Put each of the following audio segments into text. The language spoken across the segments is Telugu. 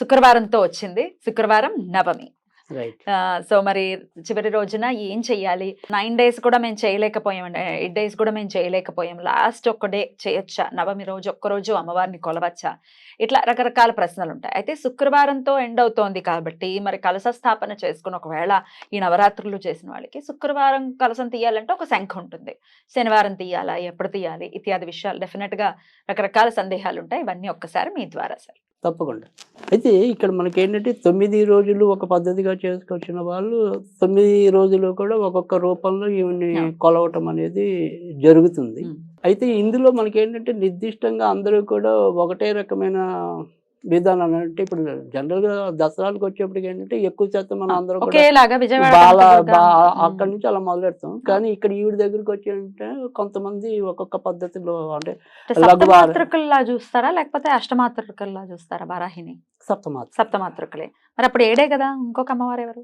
శుక్రవారంతో వచ్చింది. శుక్రవారం నవమి. సో మరి చివరి రోజున ఏం చెయ్యాలి? నైన్ డేస్ కూడా మేము చేయలేకపోయాం. ఎయిట్ డేస్ కూడా మేము చేయలేకపోయాం. లాస్ట్ ఒక్క డే చేయొచ్చా? నవమి రోజు ఒక్క రోజు అమ్మవారిని కొలవచ్చా? ఇట్లా రకరకాల ప్రశ్నలు ఉంటాయి. అయితే శుక్రవారంతో ఎండ్ అవుతోంది కాబట్టి మరి కలశ స్థాపన చేసుకుని ఒకవేళ ఈ నవరాత్రులు చేసిన వాళ్ళకి శుక్రవారం కలశం తీయాలంటే ఒక శంఖ ఉంటుంది. శనివారం తీయాలా? ఎప్పుడు తీయాలి? ఇత్యాది విషయాలు. డెఫినెట్గా రకరకాల సందేహాలు ఉంటాయి. ఇవన్నీ ఒక్కసారి మీ ద్వారా సార్. తప్పకుండా అయితే ఇక్కడ మనకి ఏంటంటే తొమ్మిది రోజులు ఒక పద్ధతిగా చేసుకొచ్చిన వాళ్ళు తొమ్మిది రోజులు కూడా ఒక్కొక్క రూపంలో ఈవిని. కొలవటం అనేది జరుగుతుంది. అయితే ఇందులో మనకి ఏంటంటే నిర్దిష్టంగా అందరూ కూడా ఒకటే రకమైన విధానం అంటే ఇప్పుడు జనరల్గా దసరాలకు వచ్చేప్పటికి ఏంటంటే ఎక్కువ శాతం మనం అందరూ కూడా ఒకేలాగా విజయవాడ బాల కనకదుర్గ, బా ఉమ్. అక్కడి నుంచి అలా మొదలు పెడతాం కానీ ఇక్కడ ఈవిడ దగ్గరికి వచ్చి అంటే కొంతమంది ఒక్కొక్క పద్ధతిలో అంటే సప్తమాతృకల్లా చూస్తారా? లేకపోతే అష్టమాతృకల్లా చూస్తారా? వారాహిని సప్తమాత సప్తమాతృకలే. మరి అప్పుడు ఏడే కదా? ఇంకొక అమ్మవారు ఎవరు?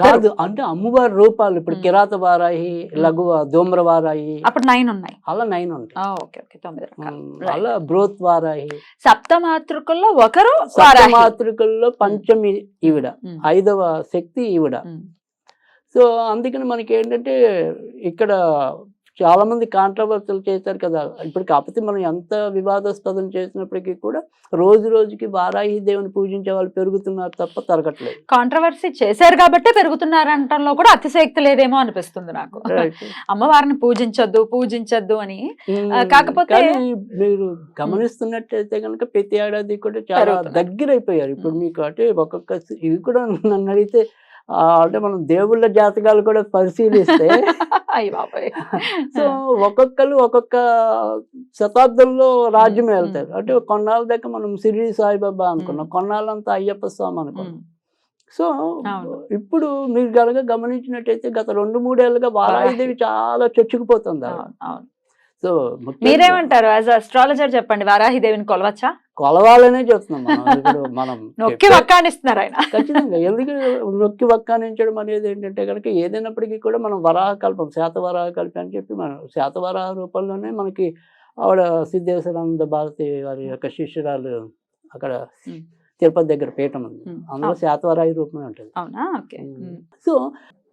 కాదు అంటే అమ్మవారి రూపాలు ఇప్పుడు. కిరాత వారాయి లఘు ధూమ్ర వారాయి అప్పుడు నైన్ ఉన్నాయి. అలా నైన్ ఉంటాయి. ఆ, ఓకే ఓకే తొమ్మిది రకాలు. మ్మ్. Right. అలా బ్రోత్ వారాయి సప్తమాతృకల్లో ఒకరు సప్తమాతృకల్లో పంచమి ఈవిడ. ఐదవ శక్తి ఈవిడ. సో అందుకని మనకి ఏంటంటే ఇక్కడ చాలా మంది కాంట్రవర్సీలు చేశారు కదా ఇప్పుడు కాకపోతే మనం ఎంత వివాదాస్పదం చేసినప్పటికీ కూడా రోజు రోజుకి వారాహి దేవుని పూజించే వాళ్ళు పెరుగుతున్నారు తప్ప తరగట్లేదు కాంట్రవర్సీ చేశారు కాబట్టే పెరుగుతున్నారంటంలో కూడా అతిశయక్తి లేదేమో అనిపిస్తుంది నాకు అమ్మవారిని పూజించొద్దు పూజించొద్దు అని. కాకపోతే- మీరు గమనిస్తున్నట్టయితే కనుక ప్రతి ఏడాది కూడా చాలా పెరుగుతున్నారు. దగ్గర అయిపోయారు ఇప్పుడు. మీకు అంటే ఒక్కొక్క ఇది కూడా నన్ను అడిగితే అంటే మనం దేవుళ్ళ జాతకాలు కూడా పరిశీలిస్తే సో ఒక్కొక్కరు ఒక్కొక్క శతాబ్దంలో రాజ్యం. వెళ్తారు అంటే కొన్నాళ్ళ దాకా మనం సిరిడి సాయిబాబా అనుకున్నాం. కొన్నాళ్ళంతా అయ్యప్ప స్వామి అనుకున్నాం. సో. ఇప్పుడు మీరు కనుక గమనించినట్టయితే గత రెండు మూడేళ్ళుగా వారాహిదేవి చాలా చొచ్చుకుపోతుంది సో మీరేమంటారు? యాజ్ అస్ట్రాలజర్ చెప్పండి వారాహి దేవిని కొలవచ్చా? కొలవాలనే చెప్తున్నాం మనం. నొక్కి వక్కానిస్తున్నారు ఆయన. ఖచ్చితంగా. ఎందుకంటే నొక్కి వక్కానించడం అనేది ఏంటంటే కనుక ఏదైనప్పటికీ కూడా మనం వరాహ కల్పం శాతవరాహ కల్పం అని చెప్పి మనం శాతవరాహ రూపంలోనే మనకి ఆవిడ సిద్ధేశ్వరానంద భారతి వారి యొక్క శిష్యురాలు అక్కడ. తిరుపతి దగ్గర పీఠం ఉంది. అందులో అవును. శాతవరాహి రూపమే ఉంటుంది. అవునా? ఓకే. ఉమ్. సో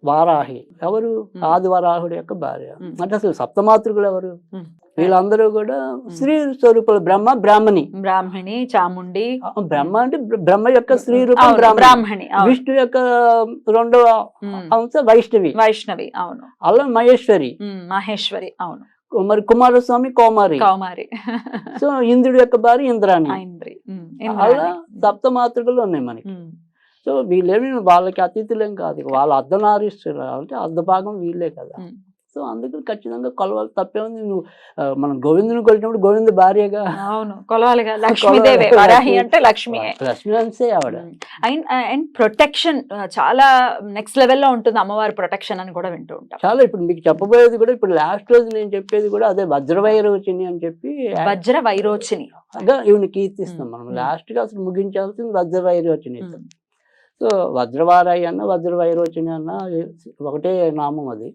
వారాహి. ఎవరు? ఉమ్. ఆది వరాహుడి యొక్క భార్య. అంటే అసలు సప్తమాతృకులు ఎవరు. వీళ్ళందరూ కూడా స్త్రీ స్వరూపులు బ్రహ్మ బ్రాహ్మణి. బ్రాహ్మణి చాముండి. బ్రహ్మ అంటే బ్ర- బ్రహ్మ యొక్క స్త్రీ రూపం బ్రాహ్మణి. విష్ణు యొక్క రెండవ. అంశ వైష్ణవి. వైష్ణవి అవును. అలా మహేశ్వరి. మహేశ్వరి అవును. మరి కుమారస్వామి కోమారి. కౌమారి. సో ఇంద్రుడి యొక్క భార్య ఇంద్రాణి. అలా ఇంద్రాణి. సప్త మాతృకలు ఉన్నాయి మనకి. సో వీళ్ళేమి వాళ్ళకి అతిథులేం కాదు. వాళ్ళ అర్ధనారీశ్వరు అంటే అర్ధ భాగం వీళ్ళే కదా. సో అందుకని ఖచ్చితంగా కొలవాలి. తప్పేముంది నువ్వు ఆ, మనం గోవిందుని కొలిచినప్పుడు గోవింద భార్యగా అవును. కొలవాలిగా లక్ష్మీదేవి. వరాహి అంటే లక్ష్మి లక్ష్మీ ఆవిడ. అండ్ అండ్ ప్రొటెక్షన్ చాలా నెక్స్ట్ లెవెల్లో ఉంటుంది అమ్మవారి ప్రొటెక్షన్ అని కూడా వింటూ ఉంటాం. చాలా ఇప్పుడు మీకు చెప్పబోయేది కూడా ఇప్పుడు లాస్ట్ రోజు నేను చెప్పేది కూడా అదే వజ్రవైరవచిని అని చెప్పి వజ్ర వైరోచిని ఈవిని కీర్తిస్తాం మనం. మ్మ్. లాస్ట్గా అసలు ముగించాల్సింది వజ్రవైరోచిని. సో వజ్రవారాయి అన్న వజ్రవైరోచిని అన్న ఒకటే నామం అది.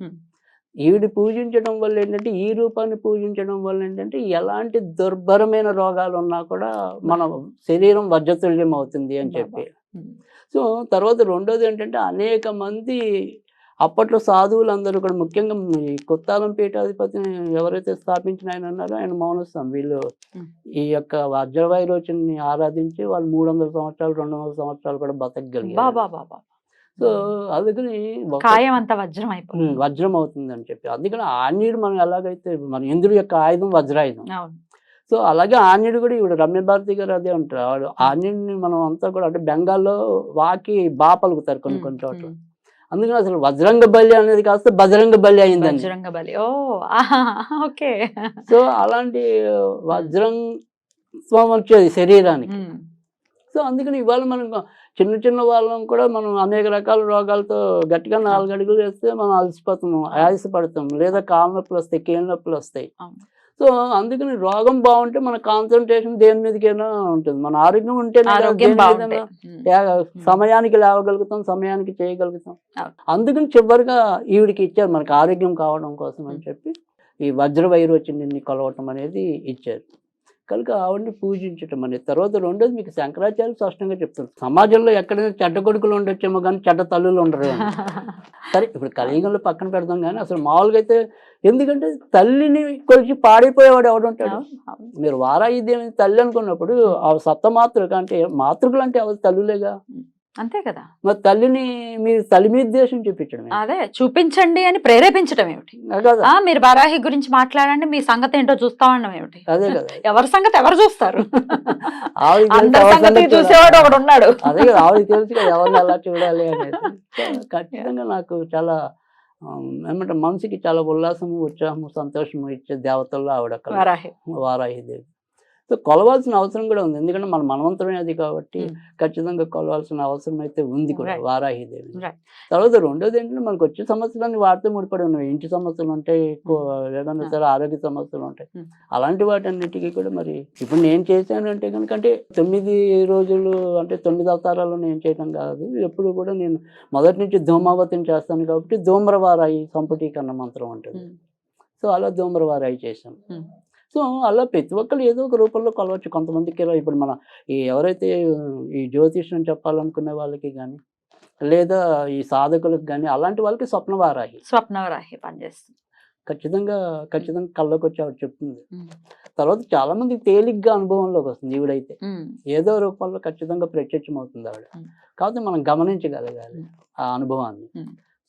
ఈవిడి పూజించడం వల్ల ఏంటంటే ఈ రూపాన్ని పూజించడం వల్ల ఏంటంటే ఎలాంటి దుర్భరమైన రోగాలు ఉన్నా కూడా మన శరీరం వజ్రతుల్యం అవుతుంది అని చెప్పి. సో తర్వాత రెండోది ఏంటంటే అనేక మంది అప్పట్లో సాధువులందరూ కూడా ముఖ్యంగా కొత్తాలం పీఠాధిపతిని ఎవరైతే స్థాపించిన ఆయన ఉన్నారో ఆయన మౌనస్వామి. వీళ్ళు. ఈ యొక్క వజ్రవైరోచన్ని ఆరాధించి వాళ్ళు మూడు వందల సంవత్సరాలు రెండు వందల సంవత్సరాలు కూడా బతకగలిగారు. సో అందుకని ఒక- కాయం అంతా వజ్రం అయిపోతుంది వజ్రం అవుతుంది అని చెప్పి. అందుకని ఆంజనేయుడు మనం ఎలాగైతే మన ఇంద్రుడి యొక్క ఆయుధం వజ్రాయుధం. సో అలాగే ఆంజనేయుడు కూడా ఇప్పుడు రమ్య భారతి గారు అదే అంటారు. ఆవిడ ఆంజనేయుడిని మనం అంతా కూడా అంటే బెంగాల్లో వాకి బా పలుకుతారు కొన్ని కొన్ని చోట్ల. అందుకని అసలు వజ్రంగ బలి అనేది కాస్త బజరంగ బలి అయిందని బజరంగ బలి. ఓ ఓకే. సో అలాంటి వజ్రం స్వం వచ్చేది శరీరానికి. సో అందుకని ఇవాళ మనం చిన్న చిన్న వాళ్ళం కూడా మనం అనేక రకాల రోగాలతో గట్టిగా నాలుగు అడుగులు వేస్తే మనం అలసిపోతాము ఆయాసపడతాం లేదా కాళ్ళ నొప్పులు వస్తాయి కీళ్ళ నొప్పులు వస్తాయి. సో అందుకని రోగం బాగుంటే మన కాన్సన్ట్రేషన్ దేని మీదకైనా ఉంటుంది. మన ఆరోగ్యం ఉంటే ఆరోగ్యం బాగుంటే. ఉమ్. సమయానికి లేవగలుగుతాం సమయానికి చేయగలుగుతాం. అందుకని చివరిగా ఈవిడికి ఇచ్చారు మనకి ఆరోగ్యం కావడం కోసం అని చెప్పి ఈ వజ్ర వైరోచిని కొలవటం అనేది ఇచ్చారు. కనుక ఆవిడని పూజించటం అనేది. తర్వాత రెండోది మీకు శంకరాచార్య స్పష్టంగా చెప్తారు సమాజంలో ఎక్కడైనా చెడ్డ కొడుకులు ఉండొచ్చేమో కానీ చెడ్డ తల్లులు ఉండరు. సరే ఇప్పుడు కలియుగంలో పక్కన పెడదాం కానీ అసలు మామూలుగా అయితే ఎందుకంటే తల్లిని కొలిచి పాడైపోయేవాడు ఎవడుంటాడు. మీరు వారాయి దేవి తల్లి అనుకున్నప్పుడు ఆ సప్తమాతృక అంటే మాతృకులు అంటే ఎవరు తల్లులేగా? అంతే కదా. మరి తల్లిని మీరు తల్లి మీద దేశం చూపించడమే అదే చూపించండి అని ప్రేరేపించడం ఏమిటి? మీరు బరాహి గురించి మాట్లాడండి మీ సంగతి ఏంటో చూస్తామన్నాం ఏమిటి? అదే కదా. ఎవరి సంగతి ఎవరు చూస్తారు? చూసేవాడు ఒకడు ఉన్నాడు. అదే కదా ఆవిడకి తెలుసు కదా ఎవరిని ఎలా చూడాలి అనేది. ఖచ్చితంగా నాకు చాలా ఏమంటే మనసుకి చాలా ఉల్లాసము ఉత్సాహము సంతోషము ఇచ్చే దేవతల్లో ఆవిడ. వరాహి వారాహిదేవి సో కొలవాల్సిన అవసరం కూడా ఉంది ఎందుకంటే మన మనవంతరమే అది కాబట్టి. ఖచ్చితంగా కొలవాల్సిన అవసరం అయితే ఉంది కూడా. వారాహిదేవి. తర్వాత రెండోది ఏంటంటే మనకు వచ్చే సమస్యలన్నీ వాటితో ముడిపడి ఉన్నాయి ఇంటి సమస్యలు ఉంటాయి Ah. సరే ఆరోగ్య సమస్యలు ఉంటాయి. అలాంటి వాటన్నిటికీ కూడా మరి ఇప్పుడు నేను చేశాను అంటే కనుక అంటే తొమ్మిది రోజులు అంటే తొమ్మిది అవతారాలు నేను చేయడం కాదు ఎప్పుడు కూడా నేను మొదటి నుంచి ధూమావతిని చేస్తాను కాబట్టి ధూమ్రవారాయి సంపుటీకరణ మంత్రం ఉంటుంది సో అలా ధూమ్రవారాయి చేశాం ఉమ్, సో అలా ప్రతి ఒక్కరు ఏదో ఒక రూపంలో కొలవచ్చు. కొంతమందికి ఇప్పుడు మన ఈ ఎవరైతే ఈ జ్యోతిష్యం చెప్పాలనుకునే వాళ్ళకి కానీ లేదా ఈ సాధకులకు కానీ అలాంటి వాళ్ళకి స్వప్న వారాహి స్వప్న వరాహి పనిచేస్తుంది. ఖచ్చితంగా ఖచ్చితంగా కళ్ళకి వచ్చి ఆవిడ చెప్తుంది. తర్వాత చాలా మంది తేలిగ్గా అనుభవంలోకి వస్తుంది ఈవిడైతే. ఏదో రూపంలో ఖచ్చితంగా ప్రత్యక్షమవుతుంది ఆవిడ. Mm. కాకపోతే మనం గమనించగలగాలి. ఆ అనుభవాన్ని.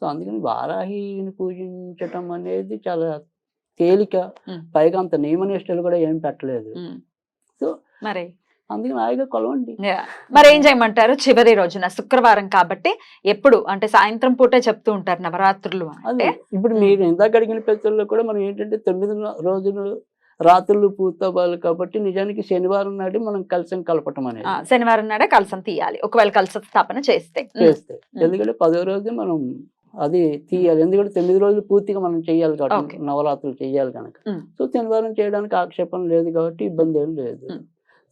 సో అందుకని వారాహిని పూజించటం అనేది చాలా తేలిక. పైగా అంత నియమనిష్టలు కూడా ఏం పెట్టలేదు. సో మరి? అందుకని హాయిగా కొలవండి. Yeah. మరి ఏం చేయమంటారు? చివరి రోజున శుక్రవారం కాబట్టి ఎప్పుడు? అంటే సాయంత్రం పూటే చెప్తూ ఉంటారు నవరాత్రులు అంటే? ఇప్పుడు మీరు ఇందాక అడిగిన పెద్దల్లో కూడా మనం ఏంటంటే తొమ్మిది రోజులు రాత్రులు పూర్తవ్వాలి కాబట్టి నిజానికి శనివారం నాడు మనం కలిసి కలపటం అనేది. శనివారం నాడే కలసం తీయాలి. ఒకవేళ కలస స్థాపన చేస్తే. చేస్తే. ఎందుకంటే పదో రోజు మనం అది తీయాలి. ఎందుకంటే తొమ్మిది రోజులు పూర్తిగా మనం చేయాలి. కాబట్టి నవరాత్రులు చేయాలి కనుక. సో శనివారం చేయడానికి ఆక్షేపం లేదు కాబట్టి ఇబ్బంది ఏం లేదు.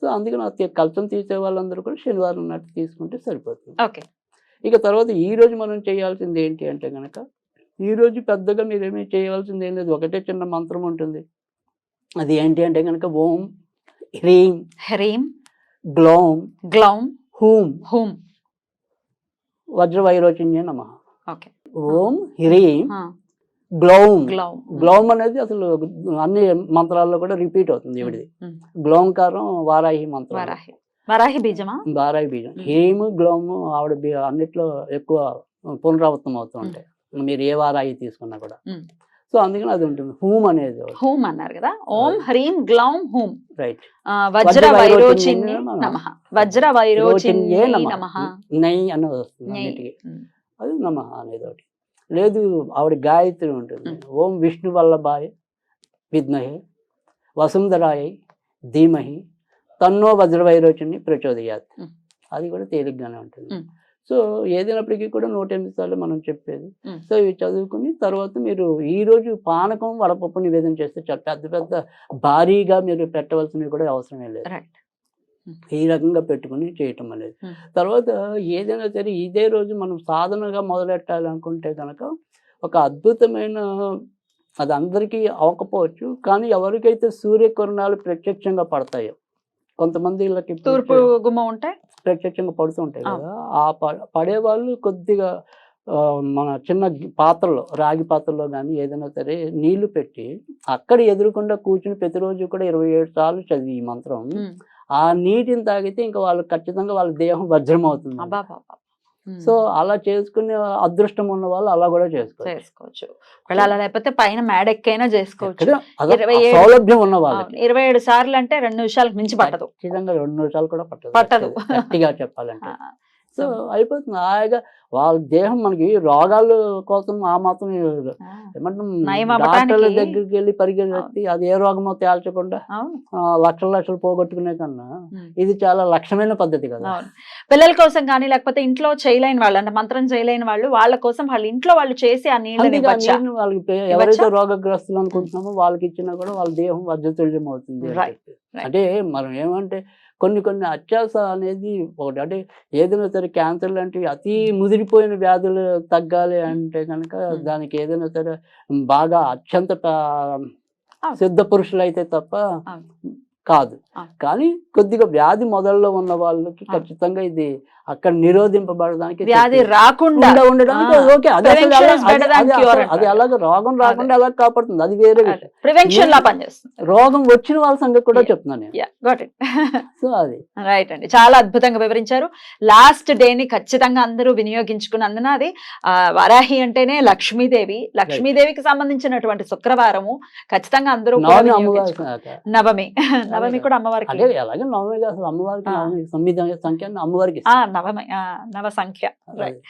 సో అందుకని కలసం తీసే వాళ్ళందరూ కూడా శనివారం నాటి తీసుకుంటే సరిపోతుంది. ఓకే. ఇక తర్వాత ఈ రోజు మనం చేయాల్సింది ఏంటి అంటే కనుక ఈ రోజు పెద్దగా మీరేమీ చేయవలసింది ఏం లేదు. ఒకటే చిన్న మంత్రం ఉంటుంది. అది ఏంటి అంటే కనుక ఓం హ్రీం హ్రీం గ్లౌం గ్లౌం హూం హూం. వజ్ర వైరోచన్య నమ. ఓకే. ఓం హ్రీం ఆ, గ్లౌం. గ్లౌం. గ్లౌం అనేది అసలు అన్ని మంత్రాల్లో కూడా రిపీట్ అవుతుంది ఇవిడిది. గ్లౌంకారం వారాహి మంత్రం. వరాహి. వరాహి బీజమా? వారాహి బీజం. హేము గ్లౌము ఆవిడ బీ- అన్నిట్లో ఎక్కువ పునరావృతం అవుతూ ఉంటాయి. మీరు ఏ వారాయి తీసుకున్నా కూడా. సో అందుకని అది ఉంటుంది. హూమ్ అనేది హూం అన్నారు కదా. ఓం హ్రీం గ్లౌం హూం రైట్. వజ్ర వైరోచిన్య వైరోచిన్య నమ. వజ్ర వైరోచిన్య నమ. నై అన్నది వస్తుంది అది నమ అనేది ఒకటి లేదు ఆవిడ గాయత్రి ఉంటుంది. ఓం విష్ణు వల్లభాయ్ విద్మహే వసుంధరాయ ధీమహి తన్నో వజ్రవైరోచుని ప్రచోదయాత్. అది కూడా తేలిగ్గానే ఉంటుంది. సో ఏదైనప్పటికీ కూడా నూట ఎనిమిది సార్లు మనం చెప్పేది. సో ఇవి చదువుకుని తర్వాత మీరు ఈ రోజు పానకం వడపప్పు నివేదన చేస్తే చాలా పెద్ద పెద్ద భారీగా మీరు పెట్టవలసినవి కూడా అవసరమే లేదు రైట్ ఈ రకంగా పెట్టుకుని చేయటం అనేది. తర్వాత ఏదైనా సరే ఇదే రోజు మనం సాధనగా మొదలెట్టాలి అనుకుంటే కనుక ఒక అద్భుతమైన అది అందరికీ అవ్వకపోవచ్చు కానీ ఎవరికైతే సూర్యకిరణాలు ప్రత్యక్షంగా పడతాయో కొంతమంది వీళ్ళకి తూర్పు గుమ్మ ఉంటే ప్రత్యక్షంగా పడుతూ ఉంటాయి అవును. కదా ఆ పడేవాళ్ళు కొద్దిగా మన చిన్న పాత్రలో రాగి పాత్రలో కానీ ఏదైనా సరే నీళ్ళు పెట్టి అక్కడ ఎదురుకుండా కూర్చుని ప్రతిరోజు కూడా ఇరవై ఏడు సార్లు చదివి ఈ మంత్రం ఆ నీటిని తాగితే ఇంకా వాళ్ళు ఖచ్చితంగా వాళ్ళ దేహం వజ్రం అవుతుంది సో అలా చేసుకునే అదృష్టం ఉన్న వాళ్ళు అలా కూడా చేసుకోవచ్చు. చేసుకోవచ్చు. అలా లేకపోతే పైన మేడ ఎక్కైనా చేసుకోవచ్చు సౌలభ్యం ఉన్న అవును, ఇరవై ఏడు సార్లు అంటే రెండు నిమిషాలకు మించి పట్టదు. ఖచ్చితంగా రెండు నిమిషాలు కూడా పట్టదు. పట్టదు. గట్టిగా చెప్పాలంటే. సో అయిపోతుంది. హాయిగా వాళ్ళ దేహం మనకి రోగాల కోసం ఆ మాత్రం డాక్టర్ల దగ్గరికి వెళ్ళి పరిగెత్తి అది ఏ రోగమో తేల్చకుండా లక్షల లక్షలు పోగొట్టుకునే కన్నా. ఇది చాలా లక్ష్యమైన పద్ధతి కదా. పిల్లల కోసం కానీ లేకపోతే ఇంట్లో చేయలేని వాళ్ళు అంటే మంత్రం చేయలేని వాళ్ళు వాళ్ళ కోసం వాళ్ళ ఇంట్లో వాళ్ళు చేసి ఆ నీళ్ళని వాళ్ళకి ఎవరైతే రోగగ్రస్తులు అనుకుంటున్నామో వాళ్ళకి ఇచ్చినా కూడా వాళ్ళ దేహం వజ్రతుల్యం అవుతుంది. అంటే మనం ఏమంటే కొన్ని కొన్ని అత్యాస అనేది ఒకటి అంటే ఏదైనా సరే క్యాన్సర్ లాంటివి అతి ముదిరిపోయిన వ్యాధులు తగ్గాలి అంటే కనుక. దానికి ఏదైనా సరే బాగా అత్యంత. సిద్ధ పురుషులు అయితే తప్ప. కాదు. కానీ కొద్దిగా వ్యాధి మొదల్లో ఉన్న వాళ్ళకి. ఖచ్చితంగా ఇది అక్కడ నిరోధింపబడడానికి వ్యాధి రాకుండా. ఉండ ఉండడానికి ఓకే అది. అలాగే రోగం రాకుండా ఎలా కాపాడుతుంది? అది వేరే ప్రివెన్షన్ లా పనిచేస్తుంది. రోగం వచ్చిన వాళ్ళ సంగతి కూడా. చెప్తున్నాను సో అది. రైట్ అండి. చాలా అద్భుతంగా వివరించారు. లాస్ట్ని ఖచ్చితంగా అందరూ వినియోగించుకున్నందున అది వరాహి అంటేనే లక్ష్మీదేవి. లక్ష్మీదేవికి సంబంధించినటువంటి శుక్రవారము. ఖచ్చితంగా అందరూ నవమి నవమి. కూడా అమ్మవారికి. అలాగే నవమి అమ్మవారికి సంఖ్య అమ్మవారికి ఆ నవమి ఆ, నవ సంఖ్య అది. రైట్